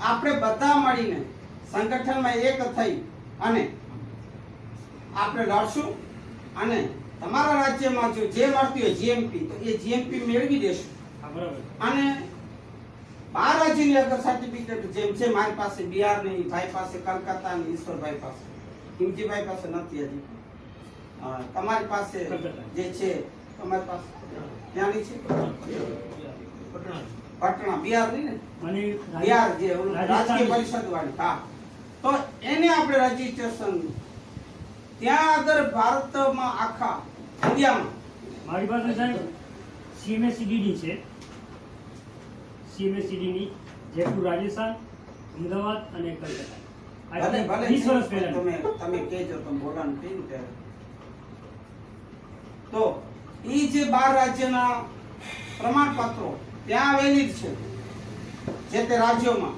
આપણે બધા મળીને સંગઠનમાં એક થઈ અને આપણે લડશું અને તમારા રાજ્યમાં જો જે મળતી હોય જીએમપી તો એ જીએમપી મેળવી દેશું. અને બાર રાજ્યની અગર સર્ટિફિકેટ જેમ છે મારી પાસે બિહારની ભાઈ પાસે કલકત્તાની ઈશ્વરભાઈ પાસે. હિમજીભાઈ પાસે નથી હજી. તમારી પાસે જે છે તમારી પાસે ત્યાંની છે? પટણા નહીં ને? બિહાર જે રાજકીય પરિષદ વાળી હા. તો એને આપણે રજીસ્ટ્રેશન ત્યાં આગળ ભારતમાં આખા ઇન્ડિયામાં મારી પાસે સાહેબ સીએમએસસીડીડી છે. સીએમએસસીડીની જયપુર રાજસ્થાન અમદાવાદ અને કલકત્તા. ભલે ભલે. 20 વર્ષ પહેલા તમે તમે કહેજો તમે બોલાનું કહ્યું ત્યારે. તો એ જે બાર રાજ્યના પ્રમાણપત્રો ત્યાં આવેલી જ છે જે તે રાજ્યોમાં.